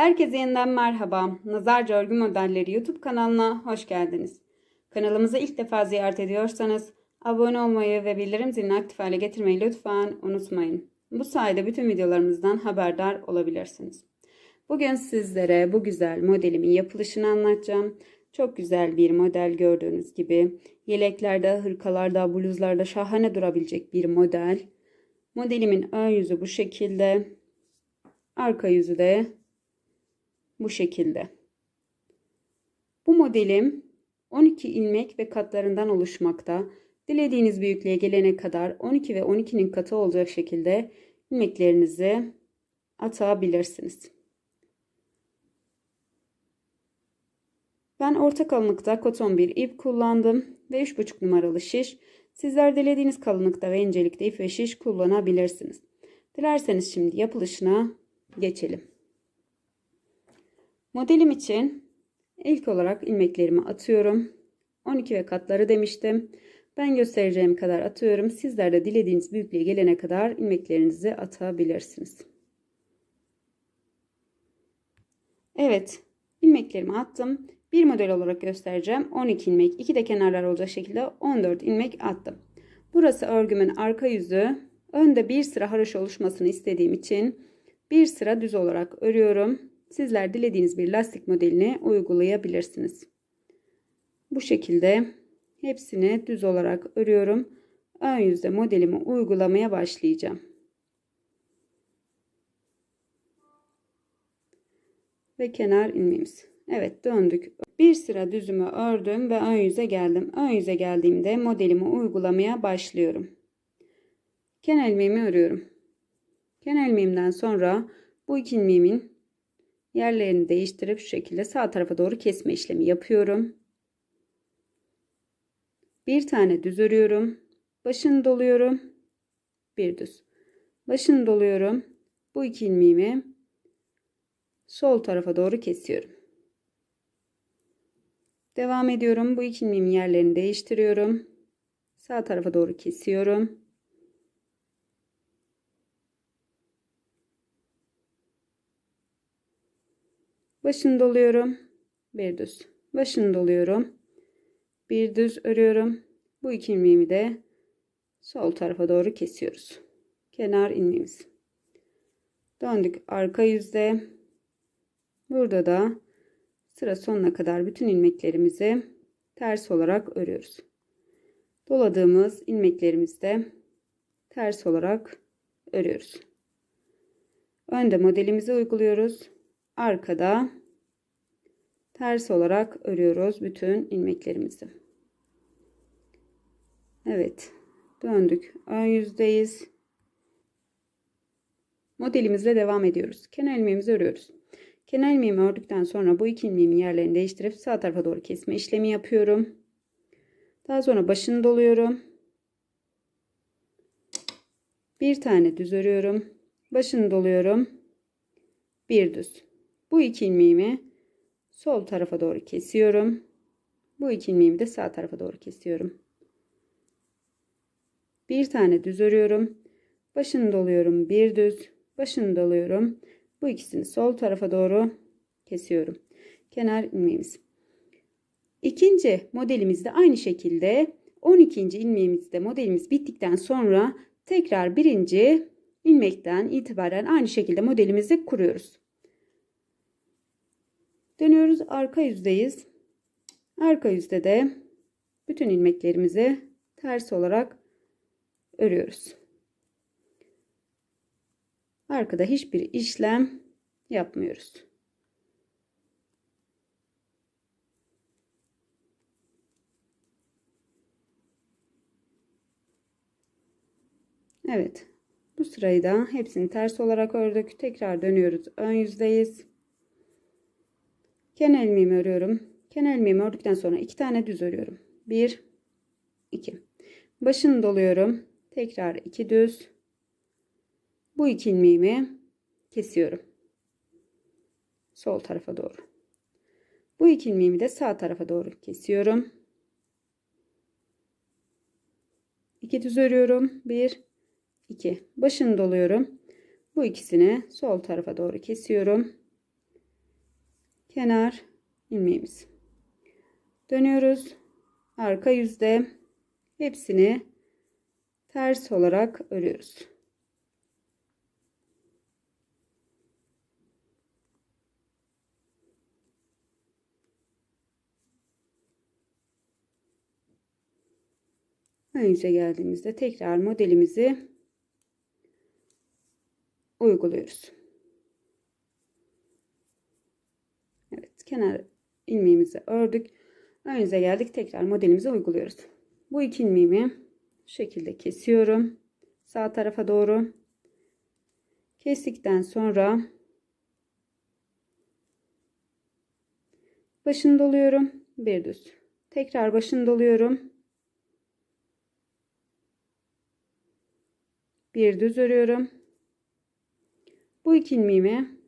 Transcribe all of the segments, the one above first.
Herkese yeniden merhaba. Nazarca Örgü Modelleri YouTube kanalına hoş geldiniz. Kanalımızı ilk defa ziyaret ediyorsanız abone olmayı ve bildirim zilini aktif hale getirmeyi lütfen unutmayın. Bu sayede bütün videolarımızdan haberdar olabilirsiniz. Bugün sizlere bu güzel modelimin yapılışını anlatacağım. Çok güzel bir model gördüğünüz gibi. Yeleklerde, hırkalarda, bluzlarda şahane durabilecek bir model. Modelimin ön yüzü bu şekilde. Arka yüzü de bu şekilde. Bu modelim 12 ilmek ve katlarından oluşmakta. Dilediğiniz büyüklüğe gelene kadar 12 ve 12'nin katı olacak şekilde ilmeklerinizi atabilirsiniz. Ben orta kalınlıkta koton bir ip kullandım ve 3,5 numaralı şiş. Sizler dilediğiniz kalınlıkta ve incelikte ip ve şiş kullanabilirsiniz. Dilerseniz şimdi yapılışına geçelim. Modelim için ilk olarak ilmeklerimi atıyorum. 12 ve katları demiştim. Ben göstereceğim kadar atıyorum. Sizler de dilediğiniz büyüklüğe gelene kadar ilmeklerinizi atabilirsiniz. Evet, ilmeklerimi attım. Bir model olarak göstereceğim. 12 ilmek, 2 de kenarlar olacak şekilde 14 ilmek attım. Burası örgümün arka yüzü. Önde bir sıra haroşa oluşmasını istediğim için bir sıra düz olarak örüyorum. Sizler dilediğiniz bir lastik modelini uygulayabilirsiniz. Bu şekilde hepsini düz olarak örüyorum. Ön yüzde modelimi uygulamaya başlayacağım. Ve kenar ilmeğimiz. Evet döndük. Bir sıra düzümü ördüm ve ön yüze geldim. Ön yüze geldiğimde modelimi uygulamaya başlıyorum. Kenar ilmeğimi örüyorum. Kenar ilmeğimden sonra bu iki ilmeğimin yerlerini değiştirip şu şekilde sağ tarafa doğru kesme işlemi yapıyorum. Bir tane düz örüyorum. Başını doluyorum. Bir düz. Başını doluyorum. Bu iki ilmeğimi sol tarafa doğru kesiyorum. Devam ediyorum. Bu iki ilmeğimin yerlerini değiştiriyorum. Sağ tarafa doğru kesiyorum. Başını doluyorum. Bir düz. Başını doluyorum. Bir düz örüyorum. Bu iki ilmeğimi de sol tarafa doğru kesiyoruz. Kenar ilmeğimiz. Döndük arka yüzde. Burada da sıra sonuna kadar bütün ilmeklerimizi ters olarak örüyoruz. Doladığımız ilmeklerimizde ters olarak örüyoruz. Önde modelimizi uyguluyoruz arkada ters olarak örüyoruz bütün ilmeklerimizi. Evet döndük ön yüzdeyiz. Modelimizle devam ediyoruz. Kenar ilmeğimizi örüyoruz. Kenar ilmeğimi ördükten sonra bu iki ilmeğimin yerlerini değiştirip sağ tarafa doğru kesme işlemi yapıyorum. Daha sonra başını doluyorum. Bir tane düz örüyorum. Başını doluyorum. Bir düz. Bu iki ilmeğimi sol tarafa doğru kesiyorum. Bu iki ilmeğimi de sağ tarafa doğru kesiyorum. Bir tane düz örüyorum. Başını doluyorum. Bir düz. Başını doluyorum. Bu ikisini sol tarafa doğru kesiyorum. Kenar ilmeğimiz. İkinci modelimizde aynı şekilde 12. ilmeğimizde modelimiz bittikten sonra tekrar birinci ilmekten itibaren aynı şekilde modelimizi kuruyoruz. Dönüyoruz arka yüzdeyiz. Arka yüzde de bütün ilmeklerimizi ters olarak örüyoruz. Arkada hiçbir işlem yapmıyoruz. Evet. Bu sırayı da hepsini ters olarak ördük. Tekrar dönüyoruz. Ön yüzdeyiz. Kenar ilmeğimi örüyorum. Kenar ilmeğimi ördükten sonra iki tane düz örüyorum. Bir, iki. Başını doluyorum. Tekrar iki düz. Bu iki ilmeğimi kesiyorum. Sol tarafa doğru. Bu iki ilmeğimi de sağ tarafa doğru kesiyorum. İki düz örüyorum. Bir, iki. Başını doluyorum. Bu ikisini sol tarafa doğru kesiyorum kenar ilmeğimiz. Dönüyoruz. Arka yüzde hepsini ters olarak örüyoruz. Ön geldiğimizde tekrar modelimizi uyguluyoruz. Evet, kenar ilmeğimizi ördük. Ön yüze geldik. Tekrar modelimizi uyguluyoruz. Bu iki ilmeğimi şu şekilde kesiyorum. Sağ tarafa doğru. Kestikten sonra başını doluyorum. Bir düz. Tekrar başını doluyorum. Bir düz örüyorum. Bu iki ilmeğimi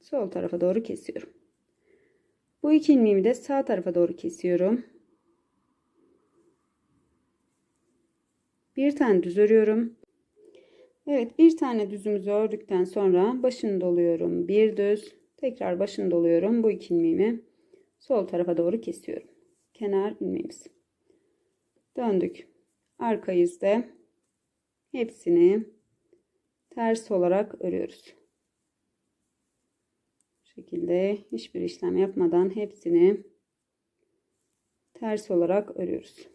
sol tarafa doğru kesiyorum. Bu iki ilmeğimi de sağ tarafa doğru kesiyorum. Bir tane düz örüyorum. Evet bir tane düzümüzü ördükten sonra başını doluyorum. Bir düz. Tekrar başını doluyorum. Bu iki ilmeğimi sol tarafa doğru kesiyorum. Kenar ilmeğimiz. Döndük. Arka yüzde hepsini ters olarak örüyoruz şekilde hiçbir işlem yapmadan hepsini ters olarak örüyoruz.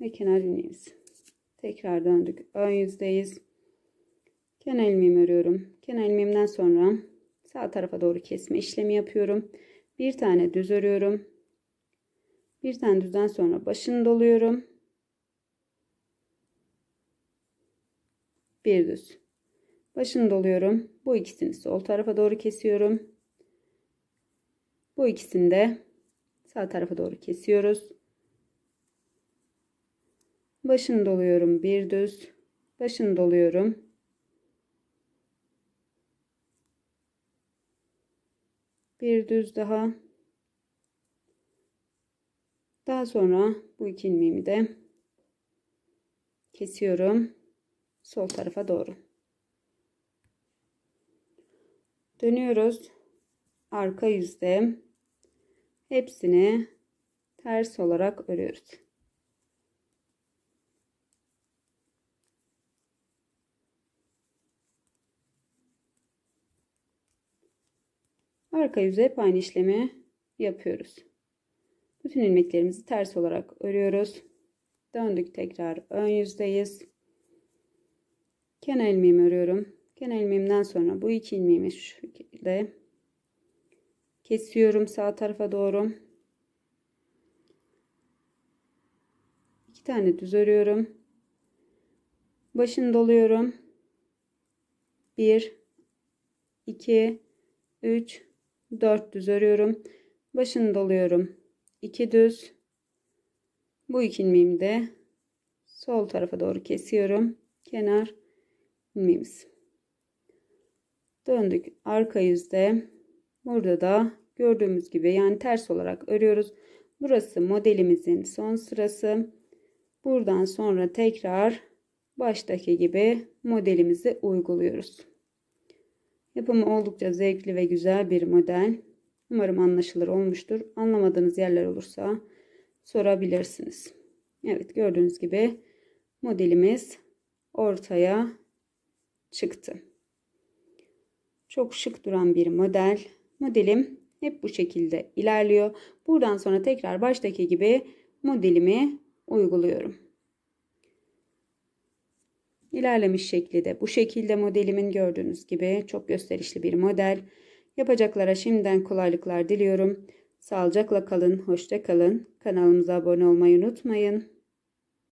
Ve kenar ilmeğimiz. Tekrar döndük. Ön yüzdeyiz. Kenar ilmeğimi örüyorum. Kenar ilmeğimden sonra sağ tarafa doğru kesme işlemi yapıyorum. Bir tane düz örüyorum. Bir tane düzden sonra başını doluyorum. Bir düz. Başını doluyorum. Bu ikisini sol tarafa doğru kesiyorum. Bu ikisini de sağ tarafa doğru kesiyoruz. Başını doluyorum. Bir düz. Başını doluyorum. Bir düz daha. Daha sonra bu iki ilmeğimi de kesiyorum sol tarafa doğru. Dönüyoruz. Arka yüzde hepsini ters olarak örüyoruz. Arka yüze hep aynı işlemi yapıyoruz. Bütün ilmeklerimizi ters olarak örüyoruz. Döndük tekrar ön yüzdeyiz kenar ilmeğimi örüyorum. Kenar ilmeğimden sonra bu iki ilmeğimi şu şekilde kesiyorum sağ tarafa doğru. İki tane düz örüyorum. Başını doluyorum. 1 2 3 4 düz örüyorum. Başını doluyorum. 2 düz. Bu iki ilmeğimi de sol tarafa doğru kesiyorum. Kenar ilmeğimiz. Döndük arka yüzde. Burada da gördüğümüz gibi yani ters olarak örüyoruz. Burası modelimizin son sırası. Buradan sonra tekrar baştaki gibi modelimizi uyguluyoruz. Yapımı oldukça zevkli ve güzel bir model. Umarım anlaşılır olmuştur. Anlamadığınız yerler olursa sorabilirsiniz. Evet gördüğünüz gibi modelimiz ortaya çıktı. Çok şık duran bir model. Modelim hep bu şekilde ilerliyor. Buradan sonra tekrar baştaki gibi modelimi uyguluyorum. İlerlemiş şekli de bu şekilde modelimin gördüğünüz gibi çok gösterişli bir model. Yapacaklara şimdiden kolaylıklar diliyorum. Sağlıcakla kalın, hoşça kalın. Kanalımıza abone olmayı unutmayın.